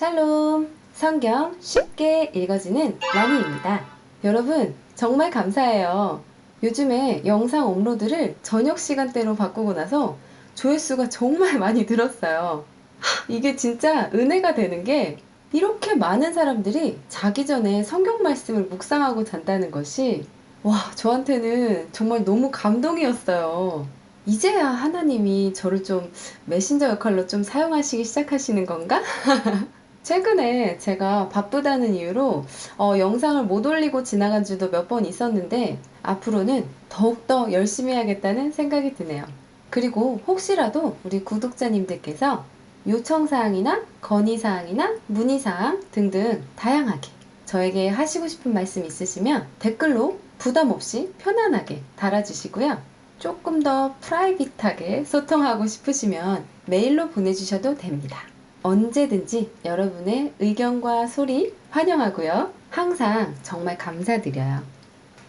샬롬! 성경 쉽게 읽어지는 라니입니다. 여러분, 정말 감사해요. 요즘에 영상 업로드를 저녁 시간대로 바꾸고 나서 조회수가 정말 많이 늘었어요. 하, 이게 진짜 은혜가 되는 게 이렇게 많은 사람들이 자기 전에 성경 말씀을 묵상하고 잔다는 것이 와, 저한테는 정말 너무 감동이었어요. 이제야 하나님이 저를 좀 메신저 역할로 좀 사용하시기 시작하시는 건가? 최근에 제가 바쁘다는 이유로 어, 영상을 못 올리고 지나간 줄도 몇 번 있었는데 앞으로는 더욱더 열심히 해야겠다는 생각이 드네요. 그리고 혹시라도 우리 구독자님들께서 요청사항이나 건의사항이나 문의사항 등등 다양하게 저에게 하시고 싶은 말씀 있으시면 댓글로 부담 없이 편안하게 달아주시고요. 조금 더 프라이빗하게 소통하고 싶으시면 메일로 보내주셔도 됩니다. 언제든지 여러분의 의견과 소리 환영하고요. 항상 정말 감사드려요.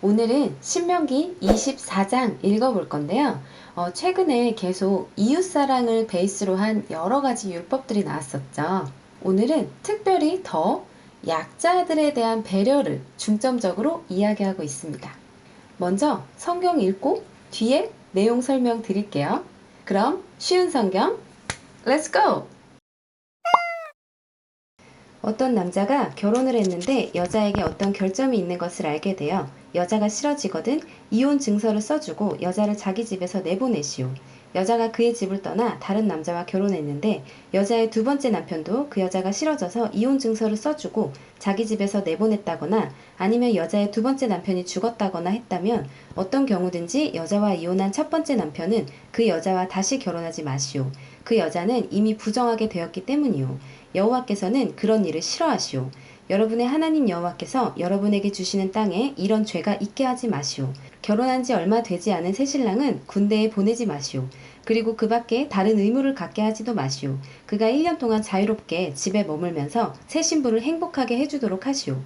오늘은 신명기 24장 읽어볼 건데요. 어, 최근에 계속 이웃사랑을 베이스로 한 여러 가지 율법들이 나왔었죠. 오늘은 특별히 더 약자들에 대한 배려를 중점적으로 이야기하고 있습니다. 먼저 성경 읽고 뒤에 내용 설명 드릴게요. 그럼 쉬운 성경, 렛츠 고! 어떤 남자가 결혼을 했는데 여자에게 어떤 결점이 있는 것을 알게 되어 여자가 싫어지거든 이혼 증서를 써주고 여자를 자기 집에서 내보내시오. 여자가 그의 집을 떠나 다른 남자와 결혼했는데 여자의 두 번째 남편도 그 여자가 싫어져서 이혼 증서를 써주고 자기 집에서 내보냈다거나 아니면 여자의 두 번째 남편이 죽었다거나 했다면 어떤 경우든지 여자와 이혼한 첫 번째 남편은 그 여자와 다시 결혼하지 마시오. 그 여자는 이미 부정하게 되었기 때문이오. 여호와께서는 그런 일을 싫어하시오. 여러분의 하나님 여호와께서 여러분에게 주시는 땅에 이런 죄가 있게 하지 마시오. 결혼한 지 얼마 되지 않은 새 신랑은 군대에 보내지 마시오. 그리고 그 밖에 다른 의무를 갖게 하지도 마시오. 그가 1년 동안 자유롭게 집에 머물면서 새 신부를 행복하게 해주도록 하시오.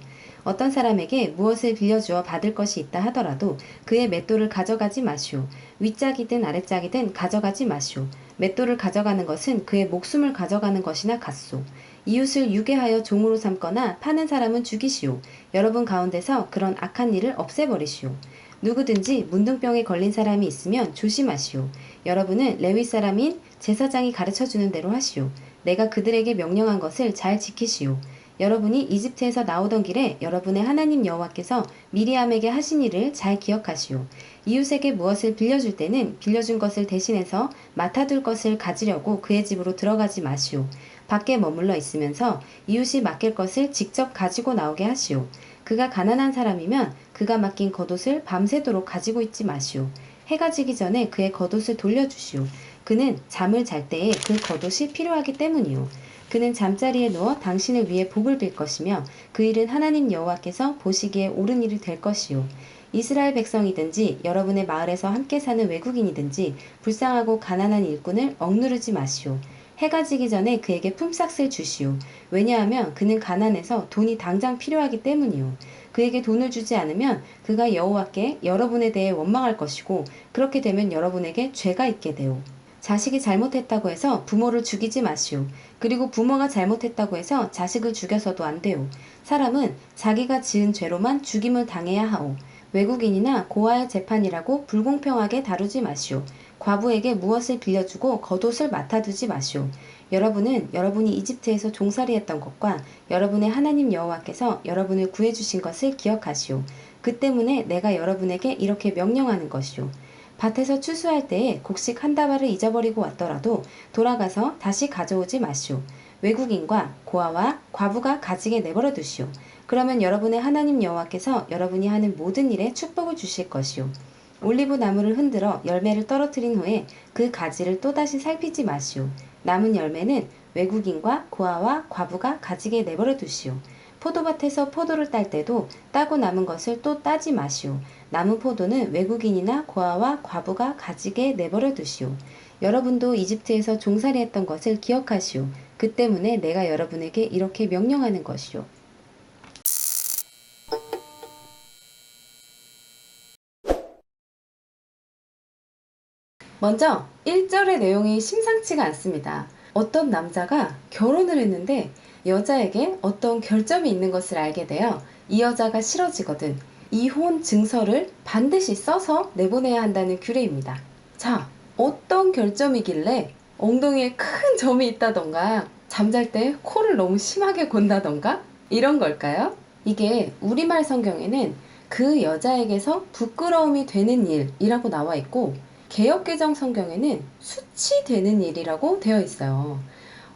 어떤 사람에게 무엇을 빌려주어 받을 것이 있다 하더라도 그의 맷돌을 가져가지 마시오. 윗짝이든 아랫짝이든 가져가지 마시오. 맷돌을 가져가는 것은 그의 목숨을 가져가는 것이나 같소. 이웃을 유괴하여 종으로 삼거나 파는 사람은 죽이시오. 여러분 가운데서 그런 악한 일을 없애버리시오. 누구든지 문둥병에 걸린 사람이 있으면 조심하시오. 여러분은 레위 사람인 제사장이 가르쳐 주는 대로 하시오. 내가 그들에게 명령한 것을 잘 지키시오. 여러분이 이집트에서 나오던 길에 여러분의 하나님 여호와께서 미리암에게 하신 일을 잘 기억하시오. 이웃에게 무엇을 빌려줄 때는 빌려준 것을 대신해서 맡아둘 것을 가지려고 그의 집으로 들어가지 마시오. 밖에 머물러 있으면서 이웃이 맡길 것을 직접 가지고 나오게 하시오. 그가 가난한 사람이면 그가 맡긴 겉옷을 밤새도록 가지고 있지 마시오. 해가 지기 전에 그의 겉옷을 돌려주시오. 그는 잠을 잘 때에 그 겉옷이 필요하기 때문이오. 그는 잠자리에 누워 당신을 위해 복을 빌 것이며 그 일은 하나님 여호와께서 보시기에 옳은 일이 될 것이요. 이스라엘 백성이든지 여러분의 마을에서 함께 사는 외국인이든지 불쌍하고 가난한 일꾼을 억누르지 마시오. 해가 지기 전에 그에게 품삯을 주시오. 왜냐하면 그는 가난해서 돈이 당장 필요하기 때문이오. 그에게 돈을 주지 않으면 그가 여호와께 여러분에 대해 원망할 것이고 그렇게 되면 여러분에게 죄가 있게 되오. 자식이 잘못했다고 해서 부모를 죽이지 마시오. 그리고 부모가 잘못했다고 해서 자식을 죽여서도 안 돼요. 사람은 자기가 지은 죄로만 죽임을 당해야 하오. 외국인이나 고아의 재판이라고 불공평하게 다루지 마시오. 과부에게 무엇을 빌려주고 겉옷을 맡아두지 마시오. 여러분은 여러분이 이집트에서 종살이했던 것과 여러분의 하나님 여호와께서 여러분을 구해주신 것을 기억하시오. 그 때문에 내가 여러분에게 이렇게 명령하는 것이오. 밭에서 추수할 때에 곡식 한 다발을 잊어버리고 왔더라도 돌아가서 다시 가져오지 마시오. 외국인과 고아와 과부가 가지게 내버려 두시오. 그러면 여러분의 하나님 여호와께서 여러분이 하는 모든 일에 축복을 주실 것이오. 올리브 나무를 흔들어 열매를 떨어뜨린 후에 그 가지를 또다시 살피지 마시오. 남은 열매는 외국인과 고아와 과부가 가지게 내버려 두시오. 포도밭에서 포도를 딸 때도 따고 남은 것을 또 따지 마시오. 남은 포도는 외국인이나 고아와 과부가 가지게 내버려 두시오. 여러분도 이집트에서 종살이했던 것을 기억하시오. 그 때문에 내가 여러분에게 이렇게 명령하는 것이오. 먼저 1절의 내용이 심상치가 않습니다. 어떤 남자가 결혼을 했는데 여자에게 어떤 결점이 있는 것을 알게 되어 이 여자가 싫어지거든 이혼 증서를 반드시 써서 내보내야 한다는 규례입니다. 자, 어떤 결점이길래 엉덩이에 큰 점이 있다던가 잠잘 때 코를 너무 심하게 곤다던가 이런 걸까요? 이게 우리말 성경에는 그 여자에게서 부끄러움이 되는 일이라고 나와 있고 개혁개정 성경에는 수치되는 일이라고 되어 있어요.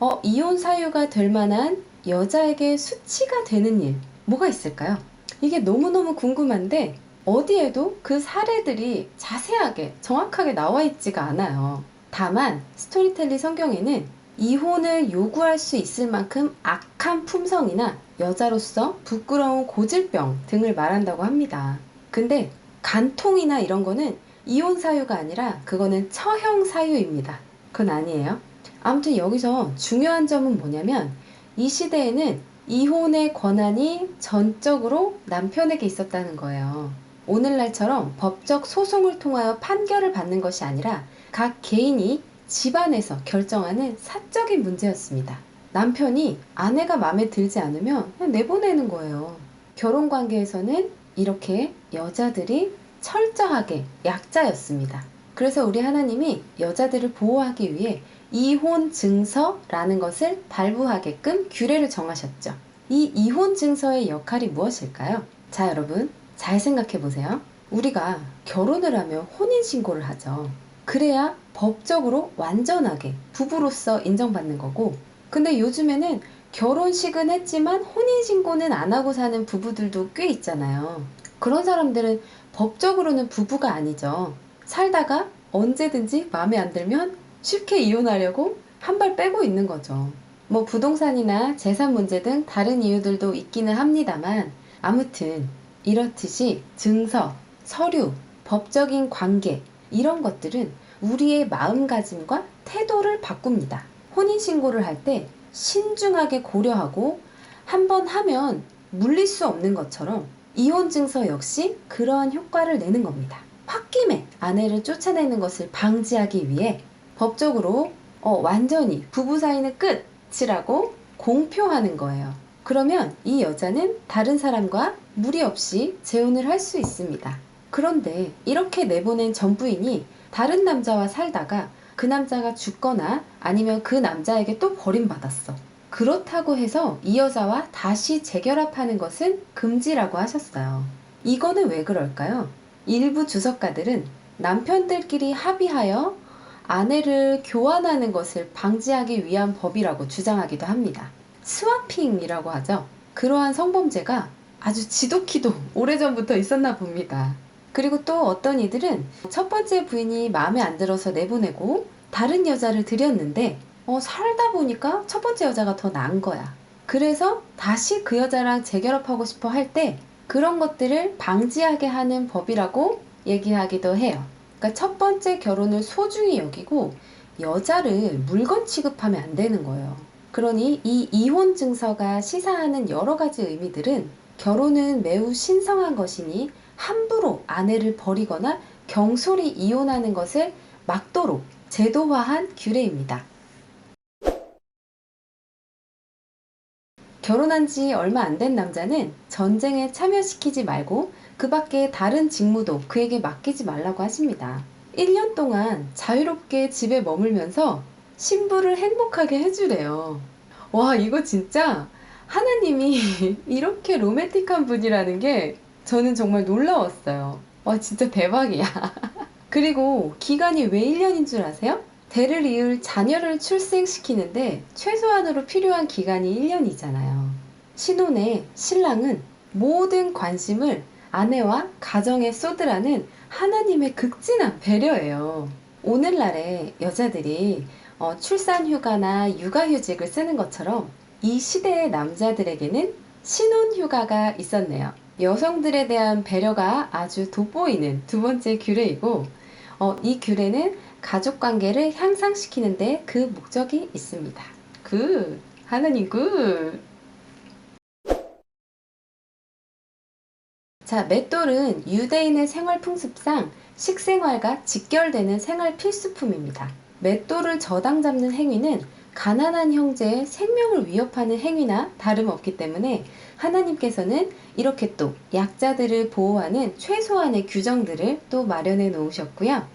어, 이혼 사유가 될 만한 여자에게 수치가 되는 일 뭐가 있을까요? 이게 너무너무 궁금한데 어디에도 그 사례들이 자세하게 정확하게 나와 있지가 않아요. 다만 스토리텔리 성경에는 이혼을 요구할 수 있을 만큼 악한 품성이나 여자로서 부끄러운 고질병 등을 말한다고 합니다. 근데 간통이나 이런 거는 이혼 사유가 아니라 그거는 처형 사유입니다. 그건 아니에요. 아무튼 여기서 중요한 점은 뭐냐면 이 시대에는 이혼의 권한이 전적으로 남편에게 있었다는 거예요. 오늘날처럼 법적 소송을 통하여 판결을 받는 것이 아니라 각 개인이 집안에서 결정하는 사적인 문제였습니다. 남편이 아내가 마음에 들지 않으면 내보내는 거예요. 결혼 관계에서는 이렇게 여자들이 철저하게 약자였습니다. 그래서 우리 하나님이 여자들을 보호하기 위해 이혼 증서라는 것을 발부하게끔 규례를 정하셨죠. 이 이혼 증서의 역할이 무엇일까요? 자, 여러분, 잘 생각해 보세요. 우리가 결혼을 하면 혼인신고를 하죠. 그래야 법적으로 완전하게 부부로서 인정받는 거고, 근데 요즘에는 결혼식은 했지만 혼인신고는 안 하고 사는 부부들도 꽤 있잖아요. 그런 사람들은 법적으로는 부부가 아니죠. 살다가 언제든지 마음에 안 들면 쉽게 이혼하려고 한 발 빼고 있는 거죠. 뭐 부동산이나 재산 문제 등 다른 이유들도 있기는 합니다만 아무튼 이렇듯이 증서, 서류, 법적인 관계 이런 것들은 우리의 마음가짐과 태도를 바꿉니다. 혼인신고를 할 때 신중하게 고려하고 한번 하면 물릴 수 없는 것처럼 이혼 증서 역시 그러한 효과를 내는 겁니다. 홧김에 아내를 쫓아내는 것을 방지하기 위해 법적으로 어, 완전히 부부 사이는 끝이라고 공표하는 거예요. 그러면 이 여자는 다른 사람과 무리 없이 재혼을 할 수 있습니다. 그런데 이렇게 내보낸 전 부인이 다른 남자와 살다가 그 남자가 죽거나 아니면 그 남자에게 또 버림받았어. 그렇다고 해서 이 여자와 다시 재결합하는 것은 금지라고 하셨어요. 이거는 왜 그럴까요? 일부 주석가들은 남편들끼리 합의하여 아내를 교환하는 것을 방지하기 위한 법이라고 주장하기도 합니다. 스와핑이라고 하죠. 그러한 성범죄가 아주 지독히도 오래전부터 있었나 봅니다. 그리고 또 어떤 이들은 첫 번째 부인이 마음에 안 들어서 내보내고 다른 여자를 들였는데 어, 살다 보니까 첫 번째 여자가 더 나은 거야. 그래서 다시 그 여자랑 재결합하고 싶어 할 때 그런 것들을 방지하게 하는 법이라고 얘기하기도 해요. 그러니까 첫 번째 결혼을 소중히 여기고 여자를 물건 취급하면 안 되는 거예요. 그러니 이 이혼 증서가 시사하는 여러 가지 의미들은 결혼은 매우 신성한 것이니 함부로 아내를 버리거나 경솔히 이혼하는 것을 막도록 제도화한 규례입니다. 결혼한 지 얼마 안 된 남자는 전쟁에 참여시키지 말고 그 밖에 다른 직무도 그에게 맡기지 말라고 하십니다. 1년 동안 자유롭게 집에 머물면서 신부를 행복하게 해주래요. 와, 이거 진짜 하나님이 이렇게 로맨틱한 분이라는 게 저는 정말 놀라웠어요. 와, 진짜 대박이야. 그리고 기간이 왜 1년인 줄 아세요? 대를 이을 자녀를 출생시키는데 최소한으로 필요한 기간이 1년이잖아요. 신혼에 신랑은 모든 관심을 아내와 가정에 쏟으라는 하나님의 극진한 배려예요. 오늘날의 여자들이 어, 출산 휴가나 육아 휴직을 쓰는 것처럼 이 시대의 남자들에게는 신혼 휴가가 있었네요. 여성들에 대한 배려가 아주 돋보이는 두 번째 규례이고, 어, 이 규례는 가족 관계를 향상시키는데 그 목적이 있습니다. 굿! 하나님 굿! 자, 맷돌은 유대인의 생활 풍습상 식생활과 직결되는 생활 필수품입니다. 맷돌을 저당 잡는 행위는 가난한 형제의 생명을 위협하는 행위나 다름없기 때문에 하나님께서는 이렇게 또 약자들을 보호하는 최소한의 규정들을 또 마련해 놓으셨고요.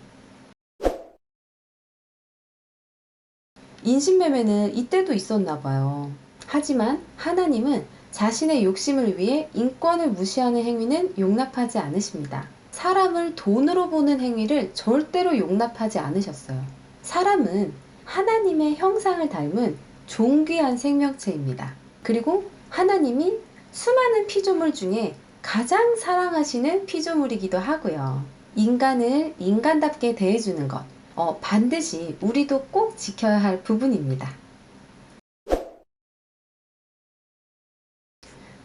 인신매매는 이때도 있었나 봐요. 하지만 하나님은 자신의 욕심을 위해 인권을 무시하는 행위는 용납하지 않으십니다. 사람을 돈으로 보는 행위를 절대로 용납하지 않으셨어요. 사람은 하나님의 형상을 닮은 존귀한 생명체입니다. 그리고 하나님이 수많은 피조물 중에 가장 사랑하시는 피조물이기도 하고요. 인간을 인간답게 대해주는 것, 어, 반드시 우리도 꼭 지켜야 할 부분입니다.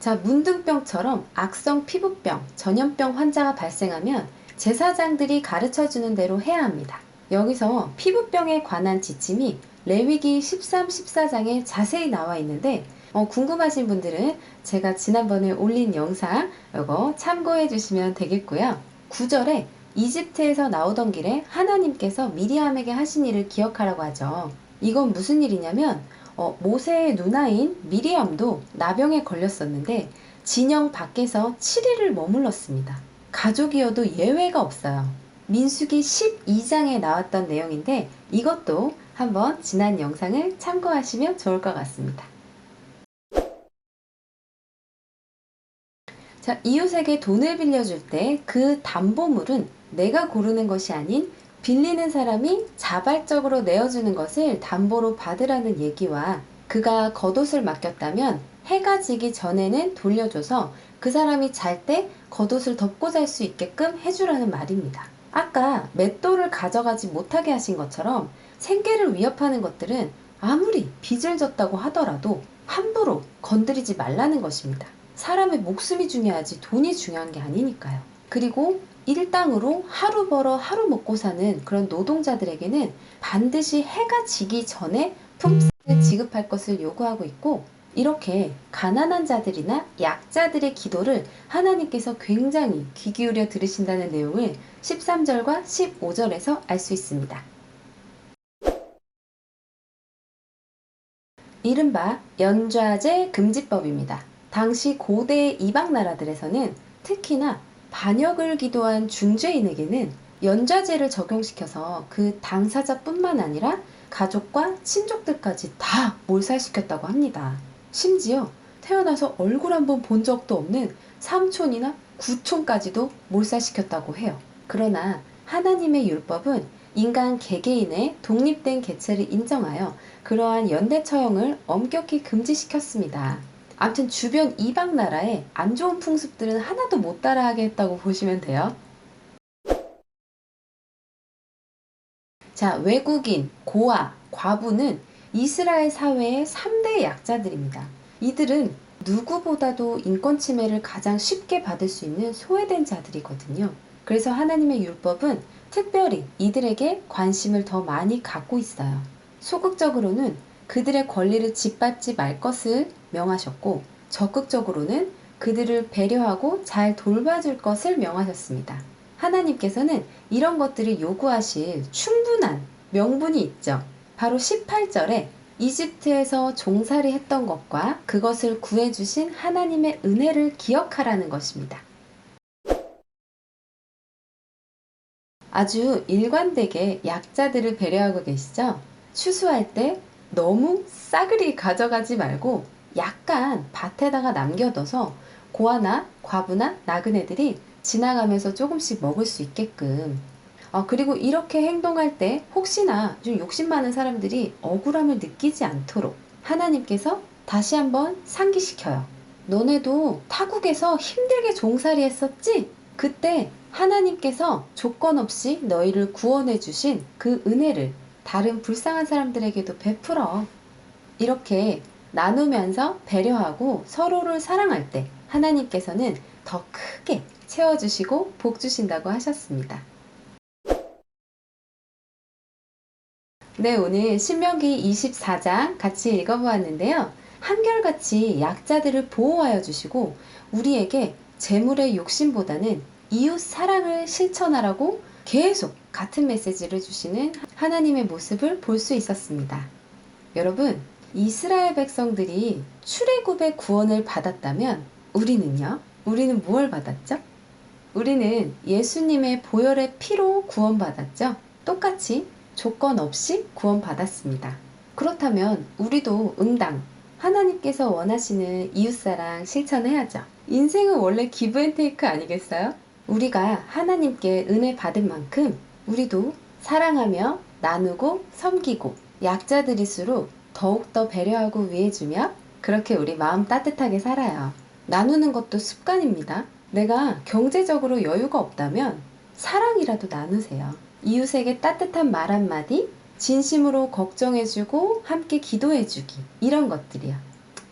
자, 문둥병처럼 악성 피부병, 전염병 환자가 발생하면 제사장들이 가르쳐 주는 대로 해야 합니다. 여기서 피부병에 관한 지침이 레위기 13, 14장에 자세히 나와 있는데 어, 궁금하신 분들은 제가 지난번에 올린 영상 이거 참고해 주시면 되겠고요. 9절에 이집트에서 나오던 길에 하나님께서 미리암에게 하신 일을 기억하라고 하죠. 이건 무슨 일이냐면 어, 모세의 누나인 미리암도 나병에 걸렸었는데 진영 밖에서 7일을 머물렀습니다. 가족이어도 예외가 없어요. 민수기 12장에 나왔던 내용인데 이것도 한번 지난 영상을 참고하시면 좋을 것 같습니다. 자, 이웃에게 돈을 빌려줄 때 그 담보물은 내가 고르는 것이 아닌 빌리는 사람이 자발적으로 내어주는 것을 담보로 받으라는 얘기와 그가 겉옷을 맡겼다면 해가 지기 전에는 돌려줘서 그 사람이 잘 때 겉옷을 덮고 잘 수 있게끔 해주라는 말입니다. 아까 맷돌을 가져가지 못하게 하신 것처럼 생계를 위협하는 것들은 아무리 빚을 졌다고 하더라도 함부로 건드리지 말라는 것입니다. 사람의 목숨이 중요하지 돈이 중요한 게 아니니까요. 그리고 일당으로 하루 벌어 하루 먹고 사는 그런 노동자들에게는 반드시 해가 지기 전에 품삯을 지급할 것을 요구하고 있고 이렇게 가난한 자들이나 약자들의 기도를 하나님께서 굉장히 귀 기울여 들으신다는 내용을 13절과 15절에서 알 수 있습니다. 이른바 연좌제 금지법입니다. 당시 고대 이방 나라들에서는 특히나 반역을 기도한 중죄인에게는 연좌제를 적용시켜서 그 당사자뿐만 아니라 가족과 친족들까지 다 몰살시켰다고 합니다. 심지어 태어나서 얼굴 한번 본 적도 없는 삼촌이나 구촌까지도 몰살시켰다고 해요. 그러나 하나님의 율법은 인간 개개인의 독립된 개체를 인정하여 그러한 연대 처형을 엄격히 금지시켰습니다. 아무튼 주변 이방 나라의 안 좋은 풍습들은 하나도 못 따라하게 했다고 보시면 돼요. 자, 외국인, 고아, 과부는 이스라엘 사회의 3대 약자들입니다. 이들은 누구보다도 인권 침해를 가장 쉽게 받을 수 있는 소외된 자들이거든요. 그래서 하나님의 율법은 특별히 이들에게 관심을 더 많이 갖고 있어요. 소극적으로는 그들의 권리를 짓밟지 말 것을 명하셨고, 적극적으로는 그들을 배려하고 잘 돌봐줄 것을 명하셨습니다. 하나님께서는 이런 것들을 요구하실 충분한 명분이 있죠. 바로 18절에 이집트에서 종살이 했던 것과 그것을 구해주신 하나님의 은혜를 기억하라는 것입니다. 아주 일관되게 약자들을 배려하고 계시죠? 추수할 때 너무 싸그리 가져가지 말고 약간 밭에다가 남겨둬서 고아나 과부나 나그네들이 지나가면서 조금씩 먹을 수 있게끔 어, 그리고 이렇게 행동할 때 혹시나 좀 욕심 많은 사람들이 억울함을 느끼지 않도록 하나님께서 다시 한번 상기시켜요. 너네도 타국에서 힘들게 종살이 했었지? 그때 하나님께서 조건 없이 너희를 구원해 주신 그 은혜를 다른 불쌍한 사람들에게도 베풀어. 이렇게 나누면서 배려하고 서로를 사랑할 때 하나님께서는 더 크게 채워주시고 복 주신다고 하셨습니다. 네, 오늘 신명기 24장 같이 읽어보았는데요. 한결같이 약자들을 보호하여 주시고 우리에게 재물의 욕심보다는 이웃 사랑을 실천하라고 계속 같은 메시지를 주시는 하나님의 모습을 볼 수 있었습니다. 여러분, 이스라엘 백성들이 출애굽의 구원을 받았다면 우리는요? 우리는 무엇을 받았죠? 우리는 예수님의 보혈의 피로 구원받았죠? 똑같이 조건 없이 구원받았습니다. 그렇다면 우리도 응당 하나님께서 원하시는 이웃사랑 실천해야죠. 인생은 원래 기브앤테이크 아니겠어요? 우리가 하나님께 은혜 받은 만큼 우리도 사랑하며 나누고 섬기고 약자들일수록 더욱더 배려하고 위해주며 그렇게 우리 마음 따뜻하게 살아요. 나누는 것도 습관입니다. 내가 경제적으로 여유가 없다면 사랑이라도 나누세요. 이웃에게 따뜻한 말 한마디, 진심으로 걱정해주고 함께 기도해주기. 이런 것들이요.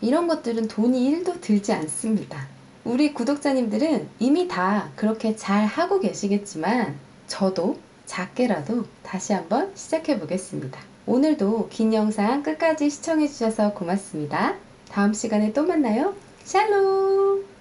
이런 것들은 돈이 1도 들지 않습니다. 우리 구독자님들은 이미 다 그렇게 잘 하고 계시겠지만 저도 작게라도 다시 한번 시작해 보겠습니다. 오늘도 긴 영상 끝까지 시청해 주셔서 고맙습니다. 다음 시간에 또 만나요. 샬롬!